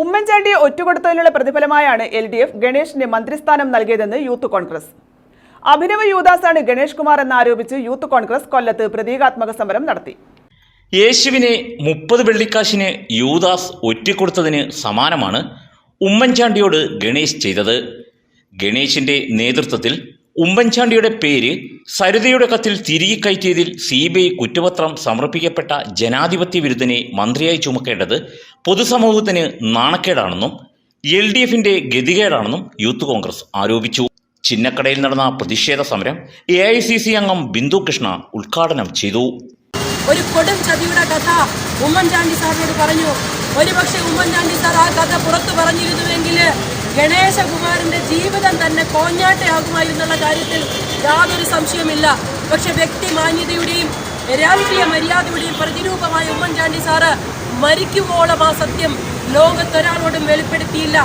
ഉമ്മൻചാണ്ടിയെ ഒറ്റുകൊടുത്തതിനുള്ള പ്രതിഫലമായാണ് എൽ ഡി എഫ് ഗണേഷിന് മന്ത്രിസ്ഥാനം നൽകിയതെന്ന് യൂത്ത് കോൺഗ്രസ്. അഭിനവ യൂദാസാണ് ഗണേഷ് കുമാർ എന്നാരോപിച്ച് യൂത്ത് കോൺഗ്രസ് കൊല്ലത്ത് പ്രതീകാത്മക സമരം നടത്തി. യേശുവിനെ മുപ്പത് വെള്ളിക്കാശിന് യൂദാസ് ഒറ്റിക്കൊടുത്തതിന് സമാനമാണ് ഉമ്മൻചാണ്ടിയോട് ഗണേശ് ചെയ്തത്. ഗണേശിന്റെ നേതൃത്വത്തിൽ ഉമ്മൻചാണ്ടിയുടെ പേര് സരിതയുടെ കത്തിൽ തിരികെ കയറ്റിയതിൽ സി ബി ഐ കുറ്റപത്രം സമർപ്പിക്കപ്പെട്ട ജനാധിപത്യ വിരുദ്ധനെ മന്ത്രിയായി ചുമക്കേണ്ടത് പൊതുസമൂഹത്തിന് നാണക്കേടാണെന്നും എൽ ഡി എഫിന്റെ ഗതികേടാണെന്നും യൂത്ത് കോൺഗ്രസ് ആരോപിച്ചു. ചിന്നക്കടയിൽ നടന്ന പ്രതിഷേധ സമരം എ ഐ സി സി അംഗം ബിന്ദു കൃഷ്ണ ഉദ്ഘാടനം ചെയ്തു. ഒരു കൊടും ചതിയുടെ കഥ ഉമ്മൻചാണ്ടി സാറിനോട് പറഞ്ഞു. ഒരുപക്ഷെ ഉമ്മൻചാണ്ടി സാർ ആ കഥ പുറത്തു പറഞ്ഞിരുന്നുവെങ്കിൽ ഗണേശകുമാറിന്റെ ജീവിതം തന്നെ കോഞ്ഞാട്ടയാകുമായി എന്നുള്ള കാര്യത്തിൽ യാതൊരു സംശയമില്ല പക്ഷെ വ്യക്തി മാന്യതയുടെയും രാഷ്ട്രീയ മര്യാദയുടെയും പ്രതിരൂപമായ ഉമ്മൻചാണ്ടി സാറ് മരിക്കുവോളം ആ സത്യം ലോകത്തൊരാളോടും വെളിപ്പെടുത്തിയില്ല.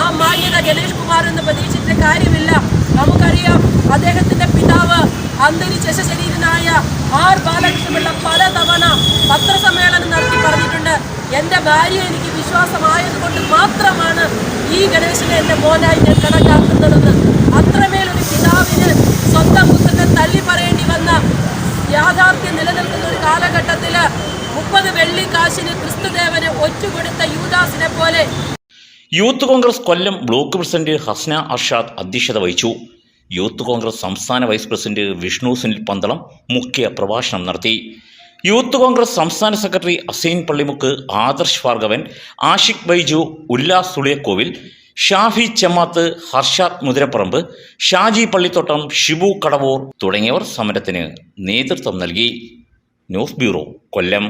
ആ മാന്യത ഗണേഷ് കുമാർ എന്ന് പ്രതീക്ഷിച്ച കാര്യമില്ല. നമുക്കറിയാം അദ്ദേഹത്തിന്റെ പിതാവ് അന്തരിച്ച ശരീരനായ ആർ ബാലകൃഷ്ണപിള്ള പലതവണ പത്രസമ്മേളനം നടത്തി പറഞ്ഞിട്ടുണ്ട്. എന്റെ ഭാര്യ എനിക്ക് വിശ്വാസമായതുകൊണ്ട് മാത്രമാണ് ഈ ഗണേശനെ എന്റെ മോനായി ഞാൻ കണക്കാക്കുന്നതെന്ന്. അത്രമേൽ ഒരു പിതാവിന് സ്വന്തം പുത്രനെ തള്ളി പറയേണ്ടി വന്ന യാഥാർത്ഥ്യം നിലനിൽക്കുന്ന ഒരു കാലഘട്ടത്തിൽ മുപ്പത് വെള്ളിക്കാശിന് ക്രിസ്തുദേവന് ഒറ്റുകൊടുത്ത യൂദാസിനെ പോലെ youth Congress Kollam block president Hasna Arshad അധ്യക്ഷത വഹിച്ചു. യൂത്ത് കോൺഗ്രസ് സംസ്ഥാന വൈസ് പ്രസിഡന്റ് വിഷ്ണു സുനിൽ പന്തളം മുഖ്യ പ്രഭാഷണം നടത്തി. യൂത്ത് കോൺഗ്രസ് സംസ്ഥാന സെക്രട്ടറി അസീൻ പള്ളിമുക്ക് ആദർശ് ഭാർഗവൻ ആഷിഖ് ബൈജു ഉല്ലാസ് സുളിയക്കോവിൽ ഷാഫി ചെമ്മാത്ത് ഹർഷാദ് മുതിരപ്പറമ്പ് ഷാജി പള്ളിത്തോട്ടം ഷിബു കടവൂർ തുടങ്ങിയവർ സമരത്തിന് നേതൃത്വം നൽകി. News bureau Kollam.